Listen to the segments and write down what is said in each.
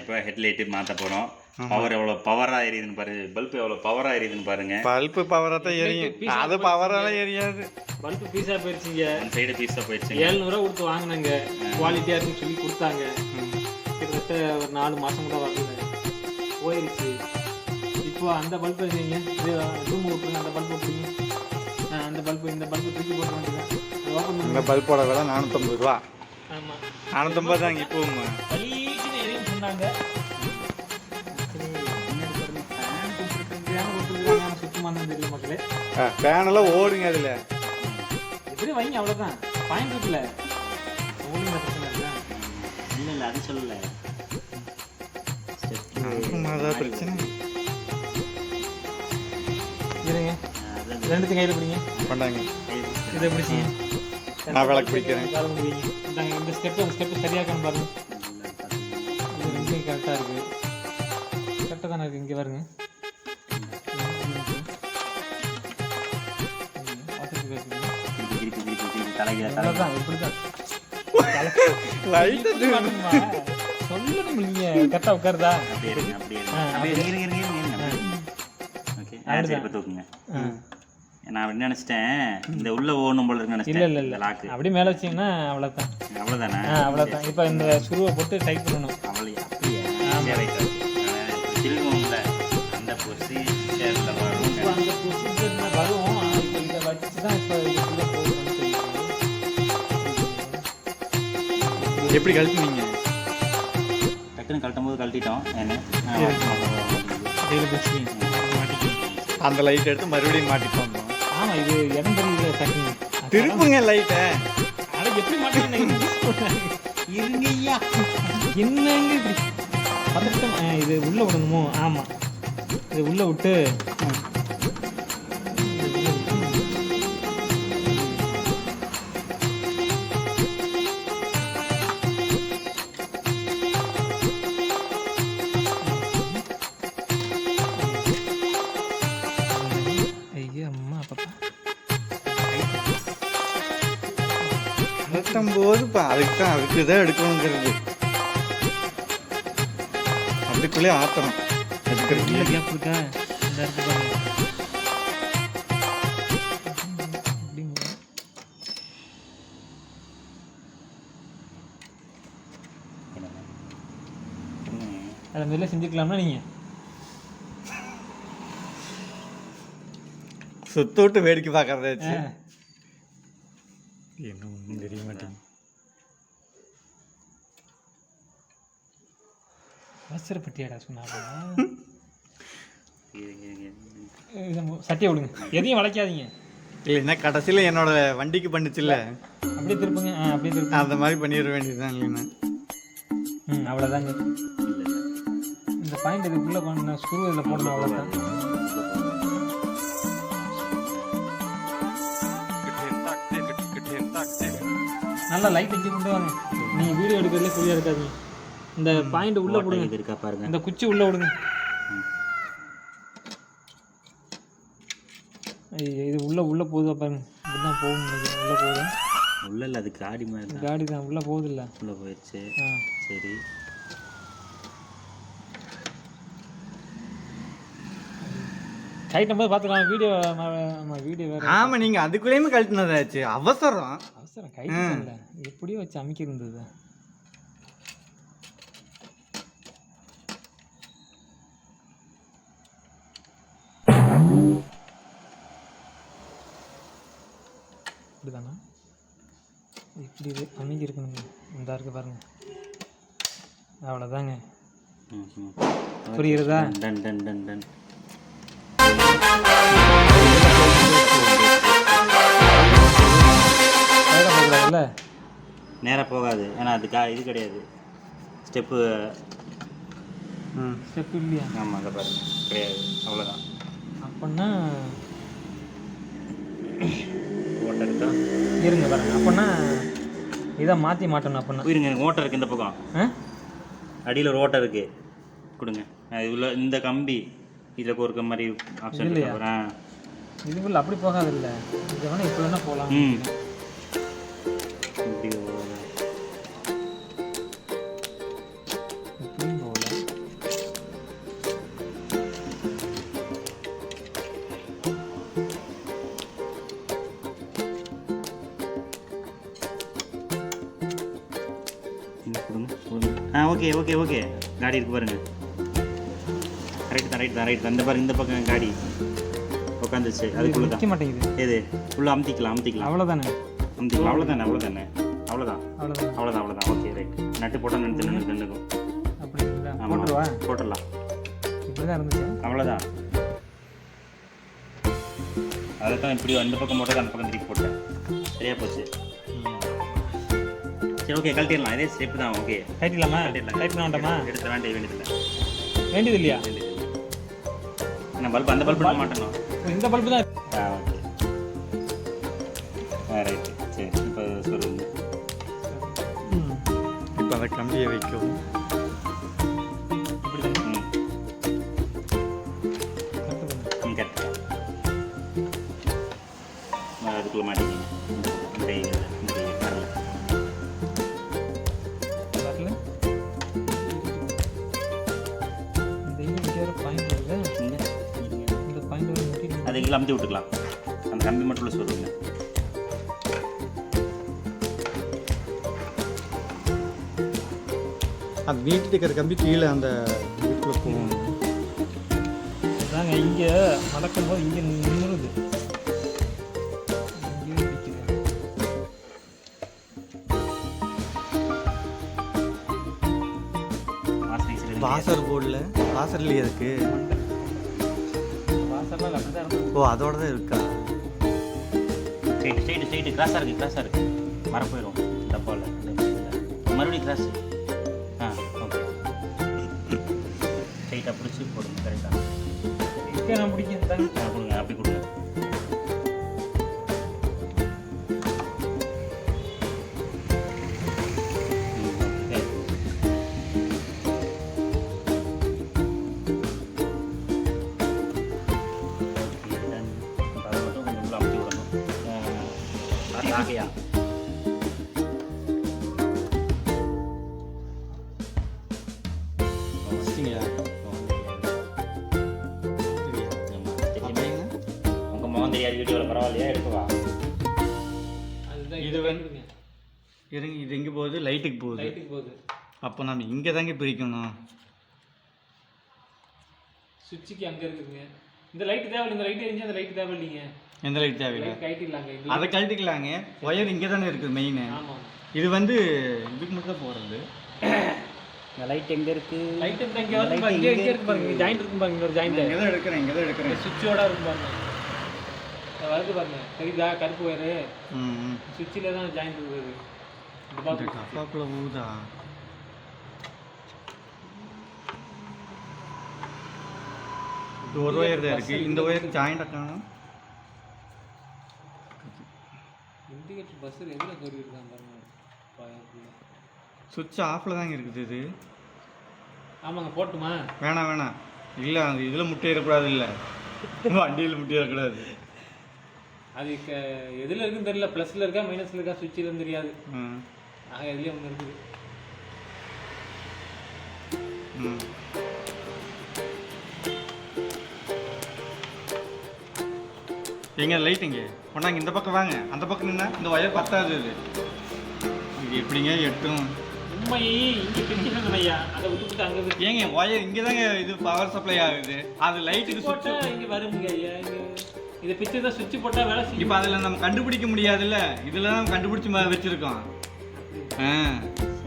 இப்போ ஹெட்லைட்டு மாற்ற போகிறோம் பவர் எவ்வளோ பவராக எரியுதுன்னு பாருங்க. பல்ப் எவ்வளோ பவராக எரியுதுன்னு பாருங்க. பல்ப்பு பவராக தான் எரியும். அது பவரால எரியாது. பல்பு பீஸா போயிருச்சுங்க அந்த சைடு பீஸாக போயிடுச்சுங்க. ஏழ்நூறுவா கொடுத்து வாங்கினாங்க. குவாலிட்டியா இருக்குன்னு சொல்லி கொடுத்தாங்க. கிட்டத்தட்ட ஒரு நாலு மாசம் கூட வரல போயிருச்சு. இப்போ அந்த பல்பு இருக்கீங்க இது ரூம் விட்டுருங்க அந்த பல்பு விட்டுருங்க அந்த பல்பு இந்த பல்பு தூக்கி ஓப்பன் பண்ணுங்க இந்த பல்போட விலை நானூற்றம்பது ரூபா. ஆமா. நானூற்றம்பது இப்போவும். பலீச்சுன்னு எரியும் சொன்னாங்க. ஃபேனெல்லாம் ஓடுங்க அதில். எப்படி வைங்க அவ்வளோதான் பாயிண்ட் இருக்குல்ல. ஓடுங்க இல்லை. இல்லை அது சொல்லலை. பிரச்சனை. இருங்க. ரெண்டுத்தையும் கையில் பிடிங்க. பண்ணாங்க இதை பிடிச்சிங்க. நான் விளக்கு பிடிக்கிறேன். இந்த ஸ்டெப் அந்த ஸ்டெப் சரியாக பாருங்க. இருங்க ஓகே ஆ சரி இப்போ தூக்குங்க நான் நினச்சிட்டேன் இந்த உள்ள ஓடணும் போல இருக்குன்னு இல்ல இல்ல இல்ல அப்படியே மேல வச்சீங்கன்னா அவ்வளவுதான் அவ்வளோதானே ஆ அவ்வளவுதான் இப்போ இந்த சுருவை போட்டு டைட் பண்ணணும் அவளை தான் இப்போ. எப்படி கழட்டுனீங்க டக்குன்னு கழட்டும் போது கழட்டிட்டோம். அந்த லைட் எடுத்து மறுபடியும் மாட்டிட்டு வந்தோம் ஆமா இது இடம் தெரியல டக்குன்னு திருப்புங்க லைட்டை எப்படி மாட்டேங்க இருங்கய்யா. என்னங்க இப்படி? பதட்டம் இது உள்ள விடணுமோ? ஆமா. இது உள்ள விட்டு கழட்டும் போது இப்போ அதுக்கு தான் அதுக்கு தான் எடுக்கணுங்கிறது. அதுக்குள்ளே ஆத்தணும்? அதை முதல்ல செஞ்சுக்கலாம்னா நீங்க? சுத்த விட்டு வேடிக்கை பார்க்கறதாச்சு என்ன தெரிய மாட்டேங்குது. அவசரப்பட்டியாடா சொன்னாங்க சட்டியை விடுங்க. எதையும் வளைக்காதீங்க. இல்லைன்னா கடைசியில் என்னோட வண்டிக்கு பண்ணுச்சுல்ல? அப்படியே திருப்புங்க. அப்படியே திருப்புங்க. அந்த மாதிரி பண்ணிட வேண்டியதுதான் இல்லைன்னா ம் அவ்வளோதாங்க இந்த பாயிண்ட் இதுக்குள்ளே பண்ண ஸ்க்ரூ இதில் போடணும் அவ்வளோதான் நல்லா லைட் வச்சு கொண்டு வாங்க. நீங்கள் வீடியோ எடுக்கிறதுல சரியாக இருக்காதீங்க. இந்த பாயிண்ட் உள்ளே போடுங்க இது இருக்கா பாருங்க. இந்த குச்சி உள்ளே விடுங்க. ஐயோ, இது உள்ளே உள்ளே போகுதா பாருங்க. இப்படிதான் போகும் உள்ளே போகுதா? உள்ள இல்ல அது காடி மாதிரி காடி தான் உள்ளே போகுது இல்லை உள்ள போயிடுச்சு ஆ. சரி. டைட்டும் போது பார்த்துக்கலாம். வீடியோ ஆமாம் வீடியோ வேறு ஆமாம் நீங்கள் அதுக்குள்ளேயுமே கழட்டினதாச்சு. அவசரம். அவசரம். கை இல்லை எப்படியோ வச்சு அமைக்கிருந்தது இப்படிதானா இப்படி இது அமைக்கி இருக்கணுங்க இந்த இருக்கு பாருங்க. அவ்வளோதாங்க. புரியுறதா டன் டன் டன் டன் வேலை பார்க்கலாம்ல நேரா போகாது. ஏன்னா அது கா இது கிடையாது. ஸ்டெப்பு. ம் ஸ்டெப் இல்லையா? ஆமாம் அங்கே பாருங்க. கிடையாது. அவ்வளோதான் அப்படின்னா இருக்கா இருங்க பாருங்க. அப்படின்னா இதை மாற்றி மாட்டணும் அப்படின்னா இருங்க எனக்கு ஓட்டை இருக்குது இந்த பக்கம். ஆ? அடியில் ஒரு ஓட்டை இருக்குது கொடுங்க. உள்ள இந்த கம்பி. இதில் கோர்க்க மாதிரி ஆப்ஷன் இல்லையா? இதுக்குள்ள அப்படி போகாது இல்லை இது வேணா இப்போ வேணா போகலாம். ம். காடி இருக்கு பாருங்க. ரைட் தான் ரைட் தான் ரைட் தான். இந்த பாருங்க இந்த பக்கம் காடி உட்காந்துச்சு அதுக்குள்ள தான் மாட்டேங்குது. எது? உள்ள அமுத்திக்கலாம் அமுத்திக்கலாம். அவ்வளோதானே அமுத்திக்கலாம். அவ்வளோதானே அவ்வளோதானே அவ்வளோதான் அவ்வளோதான் அவ்வளோதான் அவ்வளோதான் ஓகே ரைட் நட்டு போட்டால் நின்று நின்று நின்றுக்கும் அப்படிங்களா? ஆமாம் போட்டுருவா? போட்டுடலாம். இருந்துச்சு. அவ்வளோதான் அதை தான் இப்படி அந்த பக்கம் போட்டது அந்த பக்கம் திருப்பி போட்டேன். சரியா போச்சு. சரி ஓகே கழட்டிடலாம். இதே ஸ்டெப் தான் ஓகே கழட்டிடலாம்? கைட் பண்ண வேண்டாமா? எடுத்து வேண்டிய வேண்டியதில்லை. வேண்டியது இல்லையா என்ன பல்ப் அந்த பல்ப் பண்ண மாட்டேனோ? இந்த பல்பு தான் ஆ ஓகே ஆ ரைட்டு சரி இப்போ சொல்லுங்க. இப்போ அதை கம்பியை வைக்கவும். அதுக்குள்ளே மாட்டிக்கிங்க? கீழே அமுத்தி விட்டுக்கலாம். அந்த கம்பி மட்டும் உள்ள சொல்லுங்க அது வீட்டுக்கு இருக்கிற கம்பி கீழே அந்த வீட்டுக்குள்ளே போகும். அதாங்க இங்கே இங்கே நின்றுது. இங்கே மாஸ்டர் வாசர் போர்டில் வாசர்லேயே இருக்கு ஓ அதோட தான் இருக்கா ஸ்ட்ரைட்டு ஸ்ட்ரைட்டு ஸ்ட்ரைட்டு கிராஸாக இருக்குது கிராஸாக இருக்குது மர போயிடும் டப்பாவில் மறுபடியும் கிராஸ் ஆ ஓகே ஸ்ட்ரைட்டாக பிடிச்சி போடுங்க கரெக்டாக நான் பிடிக்கிறேன் கொடுங்க அப்படி கொடுங்க. வச்சிட்டிங்களா? உங்க முகம் தெரியாது வீடியோவில் பரவாயில்லையா? எடுக்கவா அதுதான் இது இது வந்து- இருங்க இது எங்கே போகுது? லைட்டுக்கு போகுது. லைட்டுக்கு போகுது. அப்போ நம்ம இங்கே தாங்க பிரிக்கணும். சுவிட்சுக்கு அங்கே இருக்குதுங்க. இந்த லைட் தேவை இந்த லைட் எரிஞ்சு அந்த லைட் தேவை இல்லைங்க எந்த லைட் தேவையில்லை? எங்களுக்கு அதை கழட்டிக்கலாங்க. ஒயர் இங்கே தானே இருக்குது மெயின் ஆமாம் இது வந்து இதுக்கு மட்டும் தான் போகிறது இந்த லைட் எங்கே இருக்குது லைட் இருந்தால் இங்கே வந்து பாருங்க இங்கே இங்கே இருக்கு பாருங்க ஜாயிண்ட் இருக்கும் பாருங்க இன்னொரு ஜாயிண்ட் இங்கே தான் எடுக்கிறேன் இங்கே தான் எடுக்கிறேன். சுவிட்சோட இருக்கும் பாருங்க. அது வருது பாருங்க தெரியுதா? கருப்பு வயரு ம் ம். சுவிட்சில் தான் ஜாயிண்ட் இருக்குது. இந்த இந்த டப்பாக்குள்ள ஊதா இது ஒரு ஒயர் தான் இருக்குது இந்த ஒயர் ஜாயிண்ட் காணும். இண்டிகேட்டர் பஸ் எதில் கோரி இருக்காங்க பாருங்க. சுவிட்ச் ஆஃபில் தாங்க இருக்குது இது. ஆமாங்க போட்டுமா? வேணாம் வேணாம். இல்லை அந்த இதில் முட்டையிடக்கூடாது இல்லை. வண்டியில் முட்டையிடக்கூடாது அது க எதில் இருக்குன்னு தெரியல. ப்ளஸில் இருக்கா மைனஸில் இருக்கா சுவிட்சில் தெரியாது. ஆக எதுலேயே ஒன்று இருக்குது. ம். எங்க லைட் இங்கே? கொண்டாங்க இந்த பக்கம் வாங்க. அந்த பக்கம் நின்னா இந்த ஒயர் பத்தாது இது இது எப்படிங்க எட்டும்? ஏங்க ஒயர் இங்கே தாங்க இது பவர் சப்ளை ஆகுது. அது லைட்டுக்கு சுவிட்ச் இங்கே வருங்க ஐயா இதை பிச்சு தான் சுவிட்ச் போட்டால் வேலை செய்யும். இப்போ அதில் நம்ம கண்டுபிடிக்க முடியாதுல்ல. இதில் தான் கண்டுபிடிச்சி வச்சிருக்கோம். ஆ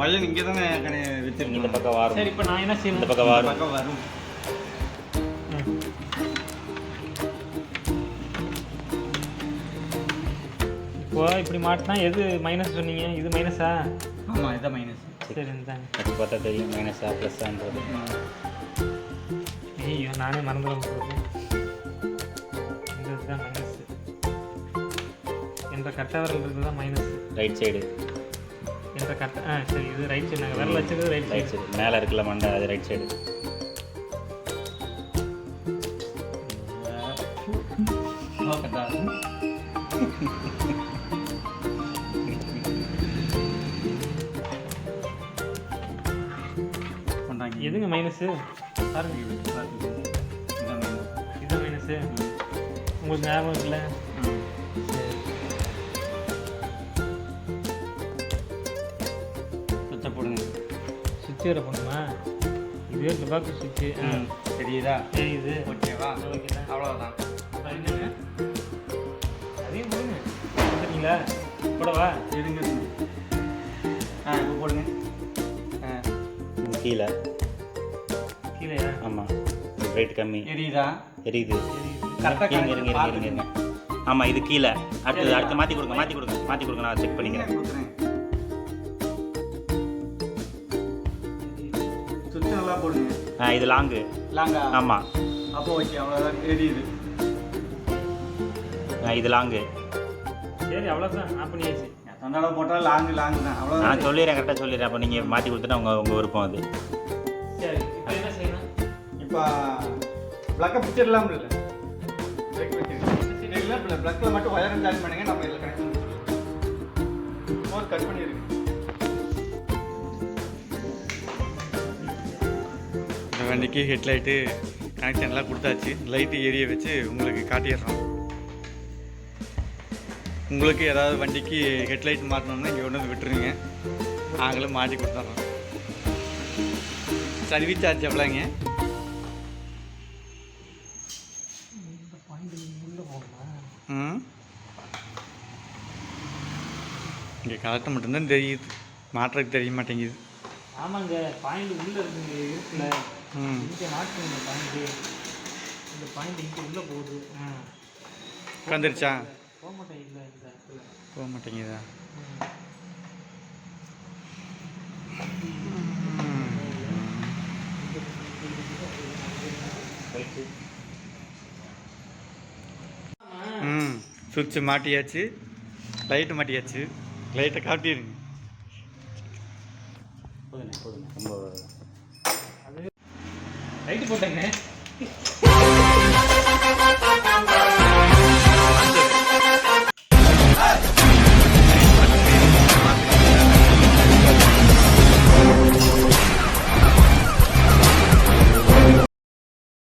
ஒயர் இங்கே தானே இந்த வச்சிருக்கோம் பக்கம் வாரும். சரி இப்போ நான் என்ன இந்த செய்யணும் பக்கம் வாரும். பக்கம் வரும். இப்போ இப்படி மாட்டினா எது மைனஸ் சொன்னீங்க இது மைனஸா ஆமாம் இதான் மைனஸ் சரி இந்தாங்க அது பார்த்தா தெரியும் மைனஸா ப்ளஸ்ஸான்றது ஐயோ நானே மறந்துடும் இந்த இதுதான் மைனஸ் என்ற கட்ட விரல் இருக்குது தான் மைனஸ் ரைட் சைடு என்ற கட்ட ஆ சரி இது ரைட் சைடு நாங்கள் விரல் வச்சுக்கிறது ரைட் ரைட் சைடு மேலே இருக்குல்ல மண்டை அது ரைட் சைடு கொண்டாங்க மைனஸு பாருங்க. இதுதான் மைனஸு உங்களுக்கு ஞாபகம் இருக்குல்ல. சுவிட்சை போடுங்க. சுவிட்ச் வேறு பண்ணுமா இதுவே டொபாக்கோ சுவிட்சு. தெரியுதா? தெரியுது. ஓகேவா? ஓகேண்ணா அவ்வளோதான் என்னங்க? அதையும் போடுங்க. சரிங்களா போடவா? இருங்க ஆ இப்போ போடுங்க. இது கீழே. ஆமாம் ரேட் கம்மி. எரியுதா? எரியுது. கரெக்டாக இருங்க இருங்க இருங்க இருங்க. ஆமாம் இது கீழே. அடுத்து அடுத்து மாற்றி கொடுங்க மாற்றி கொடுங்க மாற்றி கொடுங்க நான் செக் பண்ணிக்கிறேன். சுவிட்ச் நல்லா போடுங்க. ஆ இது லாங்கு லாங்கா ஆமாம் அப்போ ஓகே அவ்வளோதான் எரியுது. இது லாங்கு சரி அவ்வளோதான் ஆஃப் பண்ணியாச்சு. அந்த அளவு போட்டால் லாங்கு லாங்கு தான். நான் சொல்லிடுறேன் கரெக்டாக சொல்லிடுறேன். அப்போ நீங்கள் மாற்றி கொடுத்துட்டா உங்கள் உங்கள் விருப்பம் அது. சரி. இப்போ ப்ளக்கை பிடிச்சிடலாம் இல்லை? இல்லை இல்லை ப்ளக்கில் மட்டும் ஒயர் ஜாயின் பண்ணுங்க நம்ம இதில் கனெக்ட் பண்ணி கட் பண்ணிடுங்க. இந்த வண்டிக்கு ஹெட்லைட்டு கனெக்ஷன்லாம் கொடுத்தாச்சு. லைட்டு ஏரிய வச்சு உங்களுக்கு காட்டிடுறோம். உங்களுக்கு ஏதாவது வண்டிக்கு ஹெட்லைட் மாட்டணும்னா இங்கே கொண்டு வந்து விட்டுருங்க. நாங்களும் மாட்டி கொடுத்துட்றோம் சர்வீஸ் சார்ஜ் எவ்வளோங்க? இங்கே கலெக்டர் மட்டும்தான் தெரியுது. மாற்றுறதுக்கு தெரிய மாட்டேங்குது. ஆமாங்க பாயிண்ட் உள்ளே இருக்குங்க இருக்குல்ல ம். இங்கே மாட்டுங்க பாயிண்ட்டு இந்த பாயிண்ட் இங்கே உள்ளே போகுது. ஆ. உட்காந்துருச்சா? போக இல்லை இந்த இடத்துல. போக மாட்டேங்குதா? சுவிட்ச் மாட்டியாச்சு. லைட்டு மாட்டியாச்சு. லைட்டை காட்டிடுங்க. போதுண்ணே போதுண்ணே ரொம்ப லைட்டு போட்டேங்க.